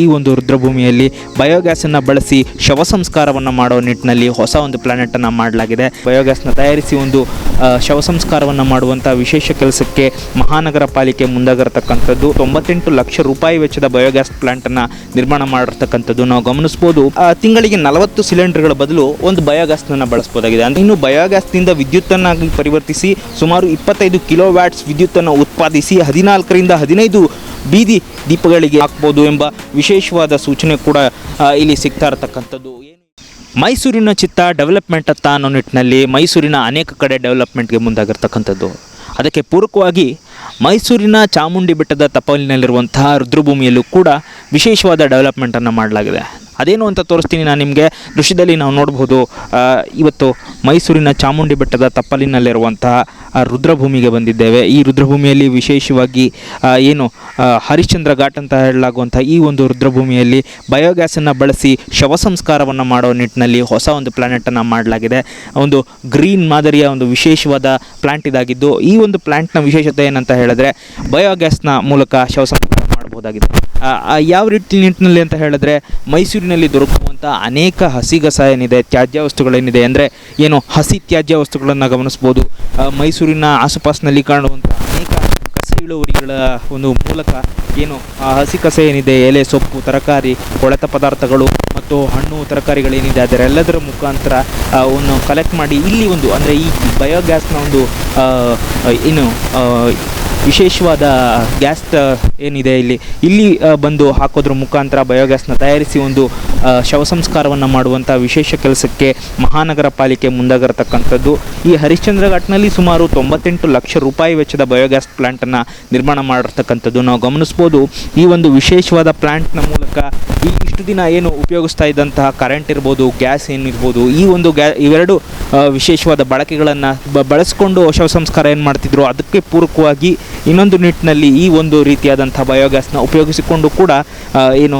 ಈ ಒಂದು ರುದ್ರಭೂಮಿಯಲ್ಲಿ ಬಯೋಗ್ಯಾಸನ್ನು ಬಳಸಿ ಶವ ಸಂಸ್ಕಾರವನ್ನು ಮಾಡೋ ನಿಟ್ಟಿನಲ್ಲಿ ಹೊಸ ಒಂದು ಪ್ಲಾನೆಟನ್ನು ಮಾಡಲಾಗಿದೆ. ಬಯೋಗ್ಯಾಸ್ನ ತಯಾರಿಸಿ ಒಂದು ಶವ ಸಂಸ್ಕಾರವನ್ನು ಮಾಡುವಂಥ ವಿಶೇಷ ಕೆಲಸಕ್ಕೆ ಮಹಾನಗರ ಪಾಲಿಕೆ ಮುಂದಾಗಿರತಕ್ಕಂಥದ್ದು. ತೊಂಬತ್ತೆಂಟು ಲಕ್ಷ ರೂಪಾಯಿ ವೆಚ್ಚದ ಬಯೋಗ್ಯಾಸ್ ಪ್ಲಾಂಟನ್ನು ನಿರ್ಮಾಣ ಮಾಡಿರ್ತಕ್ಕಂಥದ್ದು ನಾವು ಗಮನಿಸ್ಬೋದು. ತಿಂಗಳಿಗೆ ನಲವತ್ತು ಸಿಲಿಂಡರ್ಗಳ ಬದಲು ಒಂದು ಬಯೋಗ್ಯಾಸ್ನ ಬಳಸ್ಬೋದಾಗಿದೆ. ಅಂದರೆ ಇನ್ನು ಬಯೋಗ್ಯಾಸ್ನಿಂದ ವಿದ್ಯುತ್ತನ್ನಾಗಿ ಪರಿವರ್ತಿಸಿ ಸುಮಾರು ಇಪ್ಪತ್ತೈದು ಕಿಲೋ ವ್ಯಾಟ್ಸ್ ವಿದ್ಯುತ್ತನ್ನು ಉತ್ಪಾದಿಸಿ ಹದಿನಾಲ್ಕರಿಂದ ಹದಿನೈದು ಬೀದಿ ದೀಪಗಳಿಗೆ ಹಾಕ್ಬೋದು ಎಂಬ ವಿಶೇಷವಾದ ಸೂಚನೆ ಕೂಡ ಇಲ್ಲಿ ಸಿಗ್ತಾ ಇರತಕ್ಕಂಥದ್ದು. ಮೈಸೂರಿನ ಚಿತ್ತ ಡೆವಲಪ್ಮೆಂಟ್ ಅತ್ತ ಅನ್ನೋ ನಿಟ್ಟಿನಲ್ಲಿ ಮೈಸೂರಿನ ಅನೇಕ ಕಡೆ ಡೆವಲಪ್ಮೆಂಟ್ಗೆ ಮುಂದಾಗಿರ್ತಕ್ಕಂಥದ್ದು. ಅದಕ್ಕೆ ಪೂರಕವಾಗಿ ಮೈಸೂರಿನ ಚಾಮುಂಡಿ ಬೆಟ್ಟದ ತಪ್ಪಲಿನಲ್ಲಿರುವಂತಹ ರುದ್ರಭೂಮಿಯಲ್ಲೂ ಕೂಡ ವಿಶೇಷವಾದ ಡೆವಲಪ್ಮೆಂಟನ್ನು ಮಾಡಲಾಗಿದೆ. ಅದೇನು ಅಂತ ತೋರಿಸ್ತೀನಿ ನಾನು ನಿಮಗೆ. ದೃಶ್ಯದಲ್ಲಿ ನಾವು ನೋಡ್ಬೋದು ಇವತ್ತು ಮೈಸೂರಿನ ಚಾಮುಂಡಿ ಬೆಟ್ಟದ ತಪ್ಪಲಿನಲ್ಲಿರುವಂತಹ ರುದ್ರಭೂಮಿಗೆ ಬಂದಿದ್ದೇವೆ. ಈ ರುದ್ರಭೂಮಿಯಲ್ಲಿ ವಿಶೇಷವಾಗಿ ಏನು ಹರಿಶ್ಚಂದ್ರ ಘಾಟ್ ಅಂತ ಹೇಳಲಾಗುವಂಥ ಈ ಒಂದು ರುದ್ರಭೂಮಿಯಲ್ಲಿ ಬಯೋಗ್ಯಾಸನ್ನು ಬಳಸಿ ಶವ ಸಂಸ್ಕಾರವನ್ನು ಮಾಡೋ ನಿಟ್ಟಿನಲ್ಲಿ ಹೊಸ ಒಂದು ಪ್ಲಾನೆಟನ್ನು ಮಾಡಲಾಗಿದೆ. ಒಂದು ಗ್ರೀನ್ ಮಾದರಿಯ ಒಂದು ವಿಶೇಷವಾದ ಪ್ಲಾಂಟ್ ಇದಾಗಿದ್ದು, ಈ ಒಂದು ಪ್ಲಾಂಟ್ನ ವಿಶೇಷತೆ ಏನಂತ ಹೇಳಿದ್ರೆ ಬಯೋಗ್ಯಾಸ್ನ ಮೂಲಕ ಶವ ಆ, ಯಾವ ರೀತಿ ನಿಟ್ಟಿನಲ್ಲಿ ಅಂತ ಹೇಳಿದ್ರೆ ಮೈಸೂರಿನಲ್ಲಿ ದೊರಕುವಂಥ ಅನೇಕ ಹಸಿಗಸ ಏನಿದೆ ತ್ಯಾಜ್ಯ ವಸ್ತುಗಳೇನಿದೆ ಅಂದರೆ ಏನು ಹಸಿ ತ್ಯಾಜ್ಯ ವಸ್ತುಗಳನ್ನು ಗಮನಿಸ್ಬೋದು ಮೈಸೂರಿನ ಆಸುಪಾಸಿನಲ್ಲಿ ಕಾಣುವಂಥ ಅನೇಕ ಕಸ ಇಳುವರಿಗಳ ಒಂದು ಮೂಲಕ ಏನು ಆ ಹಸಿ ಕಸ ಏನಿದೆ ಎಲೆ ಸೊಪ್ಪು ತರಕಾರಿ ಕೊಳೆತ ಪದಾರ್ಥಗಳು ಮತ್ತು ಹಣ್ಣು ತರಕಾರಿಗಳೇನಿದೆ ಅದರೆಲ್ಲದರ ಮುಖಾಂತರ ಅವನ್ನು ಕಲೆಕ್ಟ್ ಮಾಡಿ ಇಲ್ಲಿ ಒಂದು ಅಂದರೆ ಈ ಬಯೋಗ್ಯಾಸ್ನ ಒಂದು ಏನು ವಿಶೇಷವಾದ ಗ್ಯಾಸ್ ಏನಿದೆ ಇಲ್ಲಿ? ಇಲ್ಲಿ ಬಂದು ಹಾಕೋದ್ರ ಮುಖಾಂತರ ಬಯೋಗ್ಯಾಸ್ನ ತಯಾರಿಸಿ ಒಂದು ಶವಸಂಸ್ಕಾರವನ್ನು ಶವ ಸಂಸ್ಕಾರವನ್ನು ಮಾಡುವಂಥ ವಿಶೇಷ ಕೆಲಸಕ್ಕೆ ಮಹಾನಗರ ಪಾಲಿಕೆ ಮುಂದಾಗಿರತಕ್ಕಂಥದ್ದು. ಈ ಹರಿಶ್ಚಂದ್ರ ಘಾಟ್ನಲ್ಲಿ ಸುಮಾರು ತೊಂಬತ್ತೆಂಟು ಲಕ್ಷ ರೂಪಾಯಿ ವೆಚ್ಚದ ಬಯೋಗ್ಯಾಸ್ ಪ್ಲಾಂಟನ್ನು ನಿರ್ಮಾಣ ಮಾಡಿರ್ತಕ್ಕಂಥದ್ದು ನಾವು ಗಮನಿಸ್ಬೋದು. ಈ ಒಂದು ವಿಶೇಷವಾದ ಪ್ಲಾಂಟ್ನ ಮೂಲಕ ಈ ಇಷ್ಟು ದಿನ ಏನು ಉಪಯೋಗಿಸ್ತಾ ಇದ್ದಂತಹ ಕರೆಂಟ್ ಇರ್ಬೋದು ಗ್ಯಾಸ್ ಏನಿರ್ಬೋದು ಈ ಒಂದು ಗ್ಯಾ ಇವೆರಡು ವಿಶೇಷವಾದ ಬಳಕೆಗಳನ್ನು ಬಳಸಿಕೊಂಡು ಶವ ಸಂಸ್ಕಾರ ಏನು ಮಾಡ್ತಿದ್ರು, ಅದಕ್ಕೆ ಪೂರಕವಾಗಿ ಇನ್ನೊಂದು ನಿಟ್ಟಿನಲ್ಲಿ ಈ ಒಂದು ರೀತಿಯಾದಂಥ ಬಯೋಗ್ಯಾಸ್ನ ಉಪಯೋಗಿಸಿಕೊಂಡು ಕೂಡ ಏನು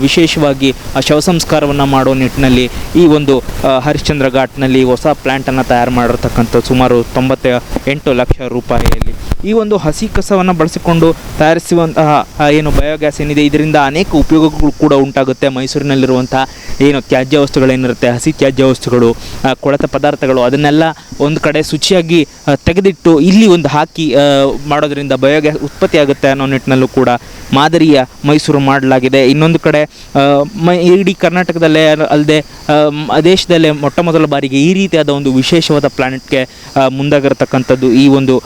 ವಿಶೇಷವಾಗಿ ಶವ ಸಂಸ್ಕಾರವನ್ನು ಮಾಡೋ ನಿಟ್ಟಿನಲ್ಲಿ ಈ ಒಂದು ಹರಿಶ್ಚಂದ್ರ ಘಾಟ್ನಲ್ಲಿ ಹೊಸ ಪ್ಲ್ಯಾಂಟನ್ನು ತಯಾರು ಮಾಡಿರ್ತಕ್ಕಂಥ ಸುಮಾರು ತೊಂಬತ್ತ ಎಂಟು ಲಕ್ಷ ರೂಪಾಯಿಯಲ್ಲಿ ಈ ಒಂದು ಹಸಿ ಕಸವನ್ನು ಬಳಸಿಕೊಂಡು ತಯಾರಿಸುವಂತಹ ಏನು ಬಯೋಗ್ಯಾಸ್ ಏನಿದೆ, ಇದರಿಂದ ಅನೇಕ ಉಪಯೋಗಗಳು ಕೂಡ ಉಂಟಾಗುತ್ತೆ ಮೈಸೂರಿನಲ್ಲಿರುವಂತಹ, ಏನು ತ್ಯಾಜ್ಯ ವಸ್ತುಗಳೇನಿರುತ್ತೆ, ಹಸಿ ತ್ಯಾಜ್ಯ ವಸ್ತುಗಳು ಕೊಳೆತ ಪದಾರ್ಥಗಳು, ಅದನ್ನೆಲ್ಲ ಒಂದು ಕಡೆ ಶುಚಿಯಾಗಿ ತೆಗೆದಿಟ್ಟು ಇಲ್ಲಿ ಒಂದು ಹಾಕಿ ಮಾಡೋದರಿಂದ ಬಯೋಗ್ಯಾಸ್ ಉತ್ಪತ್ತಿ ಆಗುತ್ತೆ ಅನ್ನೋ ನಿಟ್ಟಿನಲ್ಲೂ ಕೂಡ ಮಾದರಿಯ ಮೈಸೂರು ಮಾಡಲಾಗಿದೆ. ಇನ್ನೊಂದು ಕಡೆ ಮೈ, ಇಡೀ ಕರ್ನಾಟಕದಲ್ಲೇ ಅಲ್ಲದೆ ದೇಶದಲ್ಲೇ ಮೊಟ್ಟ ಮೊದಲ ಬಾರಿಗೆ ಈ ರೀತಿಯಾದ ಒಂದು ವಿಶೇಷವಾದ ಪ್ಲಾನೆಟ್ಗೆ ಮುಂದಾಗಿರತಕ್ಕಂಥದ್ದು ಈ ಒಂದು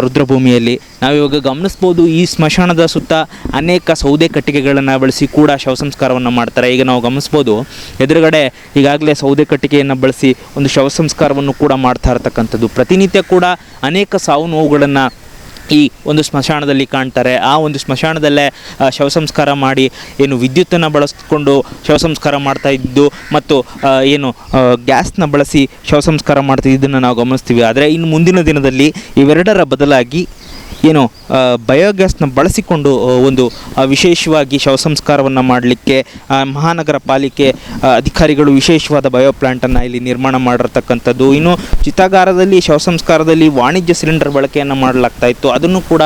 ರುದ್ರಭೂಮಿಯಲ್ಲಿ. ನಾವಿವಾಗ ಗಮನಿಸ್ಬೋದು ಈ ಸ್ಮಶಾನದ ಸುತ್ತ ಅನೇಕ ಸೌದೆ ಕಟ್ಟಿಗೆಗಳನ್ನು ಬಳಸಿ ಕೂಡ ಶವ ಸಂಸ್ಕಾರವನ್ನು ಮಾಡ್ತಾರೆ. ಈಗ ನಾವು ಗಮನಿಸ್ಬೋದು ಎದುರುಗಡೆ ಈಗಾಗಲೇ ಸೌದೆ ಕಟ್ಟಿಗೆಯನ್ನು ಬಳಸಿ ಒಂದು ಶವ ಸಂಸ್ಕಾರವನ್ನು ಕೂಡ ಮಾಡ್ತಾ ಇರತಕ್ಕಂಥದ್ದು. ಪ್ರತಿನಿತ್ಯ ಕೂಡ ಅನೇಕ ಸಾವು ನೋವುಗಳನ್ನು ಈ ಒಂದು ಸ್ಮಶಾನದಲ್ಲಿ ಕಾಣ್ತಾರೆ. ಆ ಒಂದು ಸ್ಮಶಾನದಲ್ಲೇ ಶವ ಸಂಸ್ಕಾರ ಮಾಡಿ, ಏನು ವಿದ್ಯುತ್ತನ್ನು ಬಳಸಿಕೊಂಡು ಶವ ಸಂಸ್ಕಾರ ಮಾಡ್ತಾ ಇದ್ದು ಮತ್ತು ಏನು ಗ್ಯಾಸ್ನ ಬಳಸಿ ಶವ ಸಂಸ್ಕಾರ ಮಾಡ್ತಾ ಇದನ್ನು ನಾವು ಗಮನಿಸ್ತೀವಿ. ಆದರೆ ಇನ್ನು ಮುಂದಿನ ದಿನದಲ್ಲಿ ಇವೆರಡರ ಬದಲಾಗಿ ಏನು ಬಯೋಗ್ಯಾಸ್ನ ಬಳಸಿಕೊಂಡು ಒಂದು ವಿಶೇಷವಾಗಿ ಶವ ಸಂಸ್ಕಾರವನ್ನು ಮಾಡಲಿಕ್ಕೆ ಮಹಾನಗರ ಪಾಲಿಕೆ ಅಧಿಕಾರಿಗಳು ವಿಶೇಷವಾದ ಬಯೋ ಪ್ಲಾಂಟನ್ನು ಇಲ್ಲಿ ನಿರ್ಮಾಣ ಮಾಡಿರ್ತಕ್ಕಂಥದ್ದು. ಇನ್ನು ಚಿತಾಗಾರದಲ್ಲಿ, ಶವ ಸಂಸ್ಕಾರದಲ್ಲಿ ವಾಣಿಜ್ಯ ಸಿಲಿಂಡರ್ ಬಳಕೆಯನ್ನು ಮಾಡಲಾಗ್ತಾ ಇತ್ತು. ಅದನ್ನು ಕೂಡ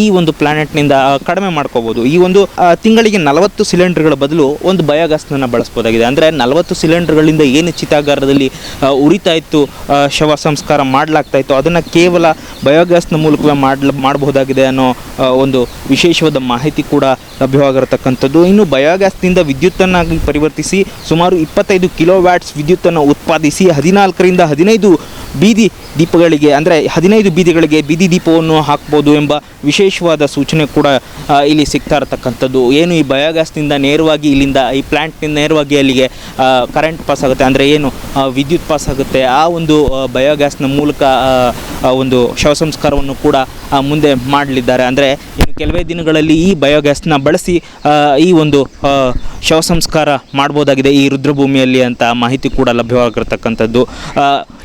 ಈ ಒಂದು ಪ್ಲಾನೆಟ್ನಿಂದ ಕಡಿಮೆ ಮಾಡ್ಕೋಬೋದು. ಈ ಒಂದು ತಿಂಗಳಿಗೆ ನಲವತ್ತು ಸಿಲಿಂಡರ್ಗಳ ಬದಲು ಒಂದು ಬಯೋಗ್ಯಾಸ್ನ ಬಳಸ್ಬೋದಾಗಿದೆ. ಅಂದರೆ ನಲವತ್ತು ಸಿಲಿಂಡರ್ಗಳಿಂದ ಏನು ಚಿತಾಗಾರದಲ್ಲಿ ಉರಿತಾ ಇತ್ತು ಶವ ಸಂಸ್ಕಾರ ಮಾಡಲಾಗ್ತಾ ಇತ್ತು, ಅದನ್ನು ಕೇವಲ ಬಯೋಗ್ಯಾಸ್ನ ಮೂಲಕವೇ ಮಾಡಬಹುದಾಗಿದೆ ಅನ್ನೋ ಒಂದು ವಿಶೇಷವಾದ ಮಾಹಿತಿ ಕೂಡ ಲಭ್ಯವಾಗಿರತಕ್ಕಂಥದ್ದು. ಇನ್ನು ಬಯೋಗ್ಯಾಸ್ನಿಂದ ವಿದ್ಯುತ್ತನ್ನಾಗಿ ಪರಿವರ್ತಿಸಿ ಸುಮಾರು ಇಪ್ಪತ್ತೈದು ಕಿಲೋ ವ್ಯಾಟ್ಸ್ ವಿದ್ಯುತ್ತನ್ನು ಉತ್ಪಾದಿಸಿ ಹದಿನಾಲ್ಕರಿಂದ ಹದಿನೈದು ಬೀದಿ ದೀಪಗಳಿಗೆ, ಅಂದರೆ ಹದಿನೈದು ಬೀದಿಗಳಿಗೆ ಬೀದಿ ದೀಪವನ್ನು ಹಾಕ್ಬೋದು ಎಂಬ ವಿಶೇಷವಾದ ಸೂಚನೆ ಕೂಡ ಇಲ್ಲಿ ಸಿಗ್ತಾ ಇರತಕ್ಕಂಥದ್ದು. ಏನು ಈ ಬಯೋಗ್ಯಾಸ್ನಿಂದ ನೇರವಾಗಿ ಇಲ್ಲಿಂದ, ಈ ಪ್ಲ್ಯಾಂಟ್ನಿಂದ ನೇರವಾಗಿ ಅಲ್ಲಿಗೆ ಕರೆಂಟ್ ಪಾಸ್ ಆಗುತ್ತೆ, ಅಂದರೆ ಏನು ವಿದ್ಯುತ್ ಪಾಸ್ ಆಗುತ್ತೆ. ಆ ಒಂದು ಬಯೋಗ್ಯಾಸ್ನ ಮೂಲಕ ಒಂದು ಶವ ಸಂಸ್ಕಾರವನ್ನು ಕೂಡ ಮುಂದೆ ಮಾಡಲಿದ್ದಾರೆ. ಅಂದರೆ ಇನ್ನು ಕೆಲವೇ ದಿನಗಳಲ್ಲಿ ಈ ಬಯೋಗ್ಯಾಸ್ನ ಬಳಸಿ ಈ ಒಂದು ಶವ ಸಂಸ್ಕಾರ ಮಾಡ್ಬೋದಾಗಿದೆ ಈ ರುದ್ರಭೂಮಿಯಲ್ಲಿ ಅಂತ ಮಾಹಿತಿ ಕೂಡ ಲಭ್ಯವಾಗಿರ್ತಕ್ಕಂಥದ್ದು.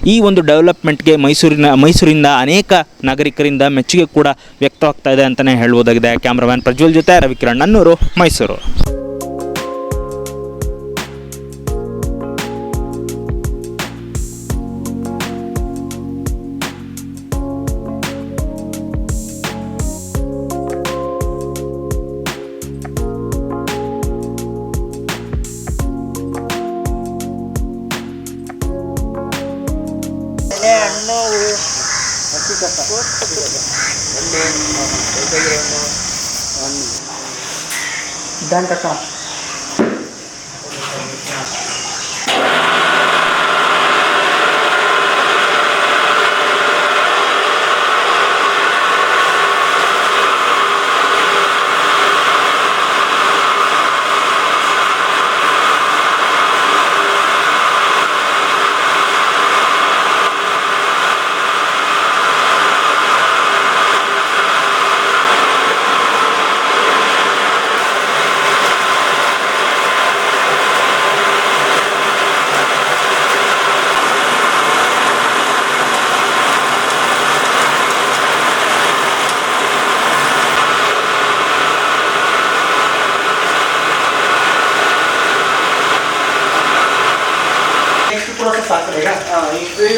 ಈ ಒಂದು ಡೆವಲಪ್ಮೆಂಟ್ಗೆ ಮೈಸೂರಿನ, ಮೈಸೂರಿಂದ ಅನೇಕ ನಾಗರಿಕರಿಂದ ಮೆಚ್ಚುಗೆ ಕೂಡ ವ್ಯಕ್ತವಾಗ್ತಾ ಇದೆ ಅಂತಲೇ ಹೇಳ್ಬೋದಾಗಿದೆ. ಕ್ಯಾಮ್ರಾಮ್ಯಾನ್ ಪ್ರಜ್ವಲ್ ಜೊತೆ ರವಿಕಿರಣ್, ನನ್ನೂರು, ಮೈಸೂರು. దానికి అక్క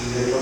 y de.